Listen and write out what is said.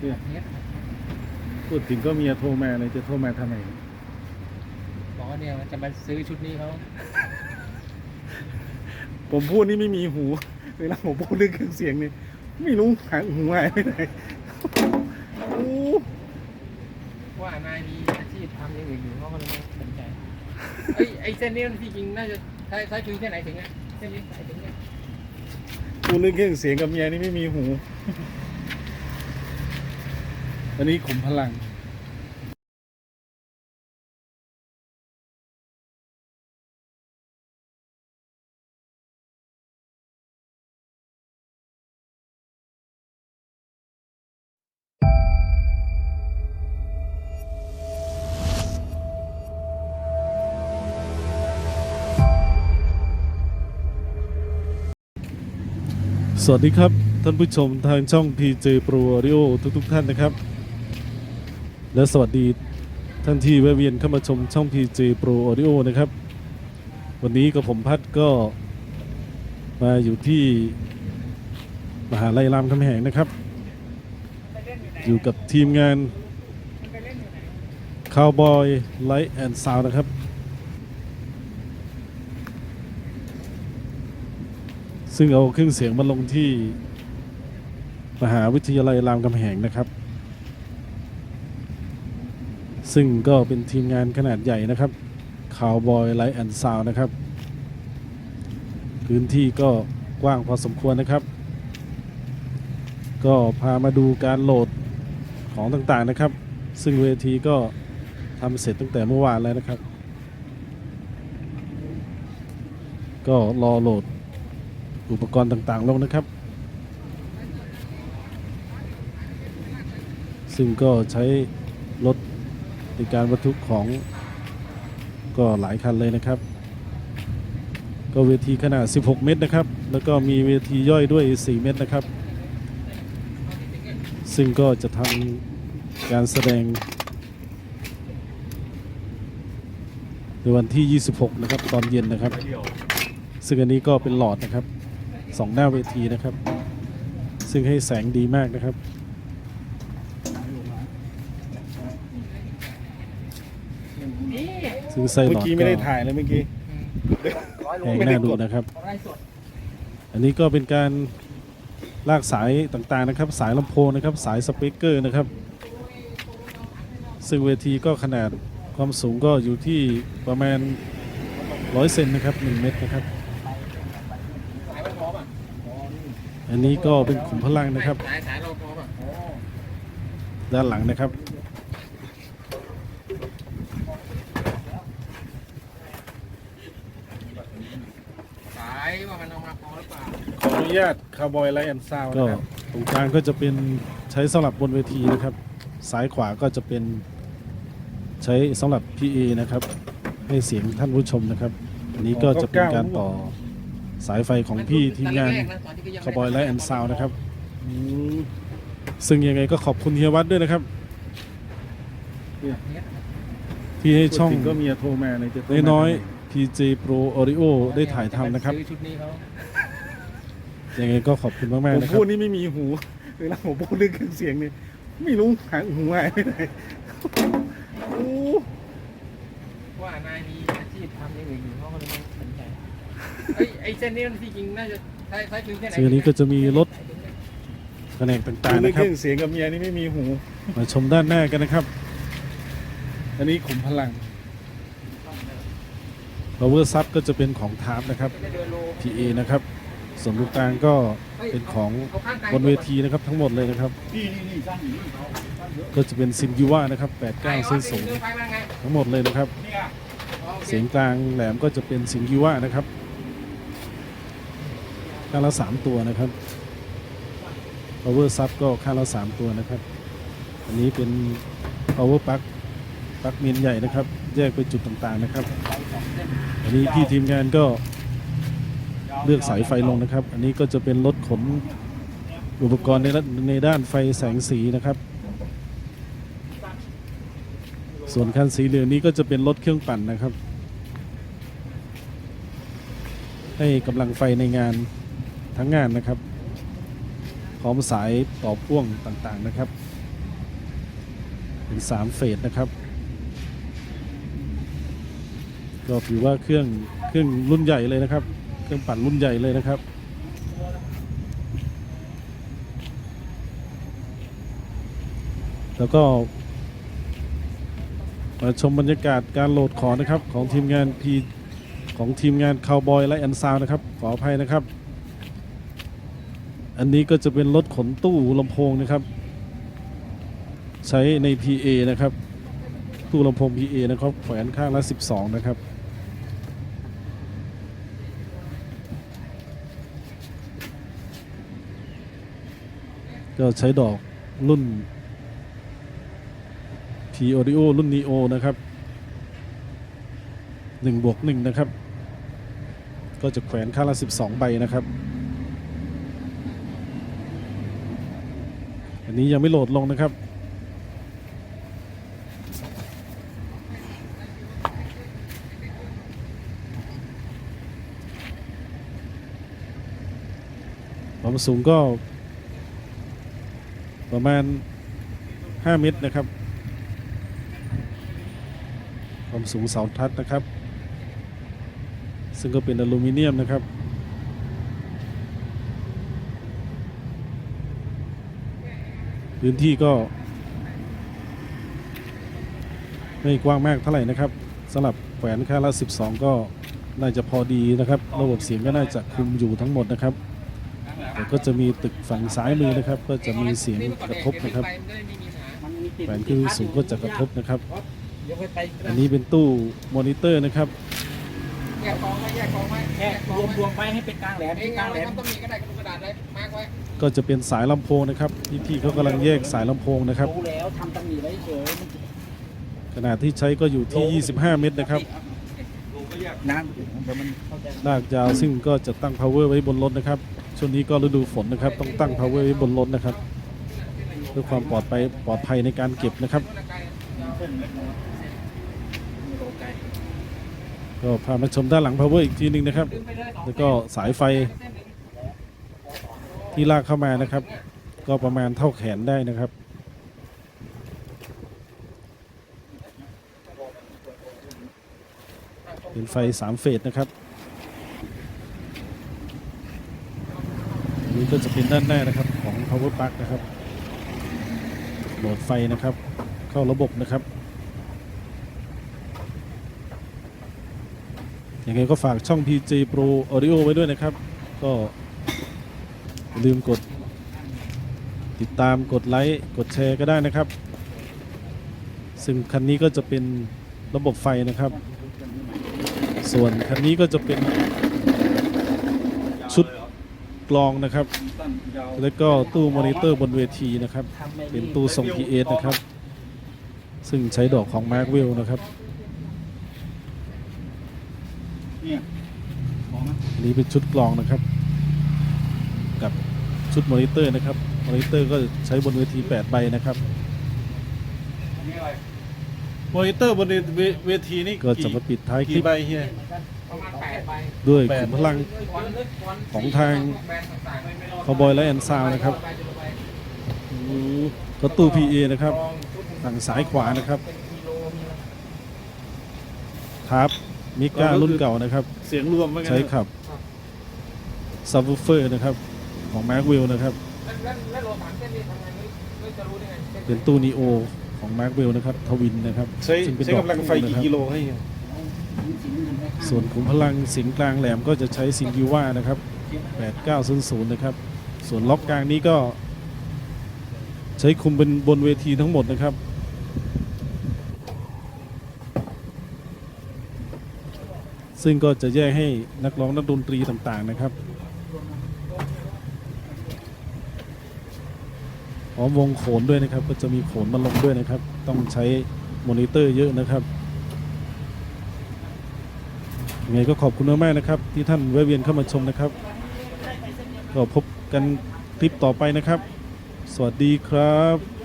เนี่ยเนี้ยพูดถึงก็เมียโทรมาเลยจะโทรมาทำไมบอกว่าเนี่ยจะมาซื้อชุดนี้เขาผมพูดนี่ไม่มีหู เวลาผมพูดเรื่องเครื่องเสียงนี่ไม่รู้หางหูหายไปไหนโอ้ว่านายมีอาชีพทำอย่างอื่นอยู่เขาก็เลยไม่สนใจเอ้ยไอ้เส้นนี้ที่จริงน่าจะใช้ใช้คือเส้นไหนถึงอะเส้นนี้ไหนถึงเนี่ยพูดเรื่องเครื่องเสียงกับเมียนี่ไม่มีหู อันนี้ขุมพลังสวัสดีครับ ท่านผู้ชมทางช่อง PJ Pro Audio ทุกๆท่านนะครับ และสวัสดีท่านที่แวะเวียนเข้ามาชมช่อง PJ Pro Audio นะครับ วันนี้กับผมพัดก็มาอยู่ที่มหาลัยรามคำแหงนะครับ อยู่กับทีมงาน Cowboy Light and Sound นะครับ ซึ่งเอาเครื่องเสียงมาลงที่มหาวิทยาลัยรามคำแหงนะครับ ซึ่งก็เป็นทีมงานขนาดใหญ่นะครับ Cowboy Light and Sound นะครับ พื้นที่ก็กว้างพอสมควรนะครับ ก็พามาดูการโหลดของต่างๆนะครับ ซึ่งเวทีก็ทำเสร็จตั้งแต่เมื่อวานแล้วนะครับ ก็รอโหลดอุปกรณ์ต่างๆลงนะครับ ซึ่งก็ใช้รถ ในการบรรทุกของก็หลายคันเลยนะครับ ก็เวทีขนาด 16 เมตรนะครับ แล้วก็มีเวทีย่อยด้วย 4 เมตรนะครับ ซึ่งก็จะทำการแสดงในวันที่ 26 นะครับ ตอนเย็นนะครับ ซึ่งอันนี้ก็เป็นหลอดนะครับสองหน้าเวทีนะครับ ซึ่งให้แสงดีมากนะครับ นี่ ซึ่งไส้หเมื่ลออดกี้ก็ไม่ได้ถ่ายเลยเมื่อกี้ร้อยโลแหงหน้าดูนะครับเขาได้สดอันนี้ก็เป็นการลากสายต่างๆนะครับ สายลำโพงนะครับ สายสปีกเกอร์นะครับ ซึ่งเวทีก็ขนาดความสูงก็อยู่ที่ประมาณร้อยเซนนะครับ 1 เมตรนะครับสายมันพร้อมอะอันนี้ก็เป็นขุมพลังนะครับสายสายเราพร้อมอะด้านหลังนะครับ สายว่ามันเอามาพอหรือเปล่า ขออ นุญาตคาร์บอยไลท์แอนด์ซาวก็นะครับตรงกลางก็จะเป็นใช้สำหรับบนเวทีนะครับ ซ้ายขวาก็จะเป็นใช้สำหรับ PA นะครับ ให้เสียงท่านผู้ชมนะครับ อันนี้ก็จะเป็นการต่อสายไฟของพี่ทีมงานคาร์บอยไลท์แอนด์ซาวนะครับ อืมซึ่งยังไงก็ขอบคุณเฮียวัดด้วยนะครับ ที่ให้ช่องพูดถึงก็เมียโทรมาเลยจะโทรมาน้อยทำไมๆ PJ Pro Audio ได้ถ่ายทำนะครับ ซื้อชุดนี้เขา ยังไงก็ขอบคุณมากผๆมนะครัพูบดนี่ไม่มีหูเวลาผมพูดเรื่องเครื่องเสียงนี่ไม่รู้หางหูหายไปไหนโอ้ว่านายมีอาชีพทำอย่างอื่นอยู่เขาก็เลยไม่สนใจเอ้ยไอ้เส้นนี้ที่จริงน่าจะใช้ใช้คือเส้นไหนซึ่งอันนี้ก็จะมีรถ แผนกต่างๆเรื่องนะคเครับ รื่องเสียงกับเมียนี่ไม่มีหู มาชมด้านหน้ากันนะครับ อันนี้ขุมพลัง power sub ก็จะเป็นของทาร์ปนะครับ จะเดินโล PA นะครับ ส่วนลูกกลางก็เป็นของบนเวทีนะครับทั้งหมดเลยนะครับ ก็จะเป็นซินยูวานะครับ89เส้นสูงทั้งหมดเลยนะครับ เสียงกลางแหลมก็จะเป็นซินยูวานะครับข้างละสามตัวนะครับ power sub ก็ข้างละสามตัวนะครับ อันนี้เป็น power plug ปลั๊กเมนใหญ่นะครับ แยกไปจุดต่างๆนะครับ อันนี้พี่ทีมงานก็ เลือกสายไฟลงนะครับ อันนี้ก็จะเป็นรถขนอุปกรณ์ในด้านในด้านไฟแสงสีนะครับ ส่วนคันสีเหลืองนี้ก็จะเป็นรถเครื่องปั่นนะครับ ให้กำลังไฟในงานทั้งงานนะครับ พร้อมสายต่อพ่วงต่างๆนะครับ เป็นสามเฟสนะครับก็ถือว่าเครื่องเครื่องรุ่นใหญ่เลยนะครับ เครื่องปั่นรุ่นใหญ่เลยนะครับแล้วก็มาชมบรรยากาศการโหลดของนะครับของทีมงานพีของทีมงานคาวบอยและแอนซาวนะครับขออภัยนะครับ อันนี้ก็จะเป็นรถขนตู้ลำโพงนะครับ ใช้ใน PA นะครับ ตู้ลำโพง PA นะครับแขวนข้างละ 12 นะครับ ก็ใช้ดอกรุ่น P Audio รุ่น Neo นะครับ1บวก1นะครับ ก็จะแขวนข้าละ 12 ใบนะครับ อันนี้ยังไม่โหลดลงนะครับความสูงก็ ประมาณ 5 เมตรนะครับ ความสูงเสาทัดนะครับ ซึ่งก็เป็นอลูมิเนียมนะครับพื้นที่ก็ ไม่กว้างมากเท่าไหร่นะครับสำหรับแขวนแค่ละ 12 ก็น่าจะพอดีนะครับ ระบบเสียงก็น่าจะคุมอยู่ทั้งหมดนะครับ ก็จะมีตึกฝั่งซ้ายมือนะครับ ก็จะมีเสียงกระทบนะครับมันมีติดแขวนขึ้นสูงก็จะกระทบนะครับเดี๋ยวไปไปอันนี้เป็นตู้มอนิเตอร์นะครับแยกกองไว้แยกกองไว้แค่รวมรวมๆไปให้เป็นกลางแหลมเอเป็งนกเอาลางแหเลลยมครับต้องมีก็ได้กระดาษเลยมาร์กไว้ก็จะเป็นสายลำโพงนะครับพี่ๆเขากำลังแยกสายลำโพงนะครับรู้แล้วทำตำหนิไว้เฉยมันจะขนาดที่ใช้ก็อยู่ที่ 25 เมตรนะครับน้ำเดี๋ยวมันเข้าใจลากยาวซึ่งก็จะตั้ง power ไว้บนรถนะครับ ช่วงนี้ก็ฤดูฝนนะครับ ต้องตั้ง power ไว้บนรถนะครับเพื่อความปลอดภัยปลอดภัยในการเก็บนะครับ ก็พามาชมด้านหลัง power อีกทีหนึ่งนะครับ แล้วก็สายไฟที่ลากเข้ามานะครับ ก็ประมาณเท่าแขนได้นะครับเป็นไฟสามเฟสนะครับอันนี้ ก็จะเป็นด้านหน้านะครับของ power plug นะครับโหลดไฟนะครับ เข้าระบบนะครับยังไงก็ฝากช่อง PJ Pro Audio ไว้ด้วยนะครับ ก็ลืมกด ติดตามกดไลค์กดแชร์ก็ได้นะครับ ซึ่งคันนี้ก็จะเป็นระบบไฟนะครับ ส่วนคันนี้ก็จะเป็นชุด กลองนะครับ แล้วก็ตู้มอนิเตอร์บนเวทีนะครับทำไม่เป็นตู้ทรง PS นะครับ ซึ่งใช้ดอกของ Mark w e l l นะครับเนี่ยของนะอันนี้เป็นชุดกลองนะครับ กับชุดมอนิเตอร์นะครับ มอนิเตอร์ก็ใช้บนเวที8ใบนะครับอันนี้อะไรมอนิเตอร์บนเวทีนี่ก็จะมาปิดท้ายคลิปประมาณแป ดใบด้วยขุมพลังวันลึกวันของทางแบรนด์ต่างๆไม่ไม่รอดคาวบอยและแอนซาวนะครับก็ตู้ PA นะครับฝั่งซ้ายขวานะครับเป็นกิโลมีอะไรครับมิก้ารุ่นเก่านะครับ เสียงรวมว่าไงใช้ขับซับวูเฟอร์นะครับ ของ Mark w e l l นะครับแล้วแล้วแล้วโลสามเส้นนี่ทำไงไม่ไม่จะรู้ได้ไงส้เป็นตู้นีโอของ Mark w e l l นะครับ ทวินนะครับ ใช้ซึ่งเป็นใช้ดอกกำลังไฟคู่กี่นะครับกิโลให้ ส่วนขุมพลังสียงกลางแหลมก็จะใช้ซิงกิว่านะครับ 8900 นะครับ ส่วนล็อกกลางนี้ก็ ใช้คุมเป็นบนเวทีทั้งหมดนะครับซึ่งก็จะแยกให้นักร้องนักดนตรีต่างๆนะครับพร้อมวงโขนด้วยนะครับ ก็จะมีโขนมาลงด้วยนะครับ ต้องใช้มอนิเตอร์เยอะนะครับ ยังไงก็ขอบคุณมากๆนะครับ ที่ท่านแวะเวียนเข้ามาชมนะครับ ก็พบกันคลิปต่อไปนะครับ สวัสดีครับ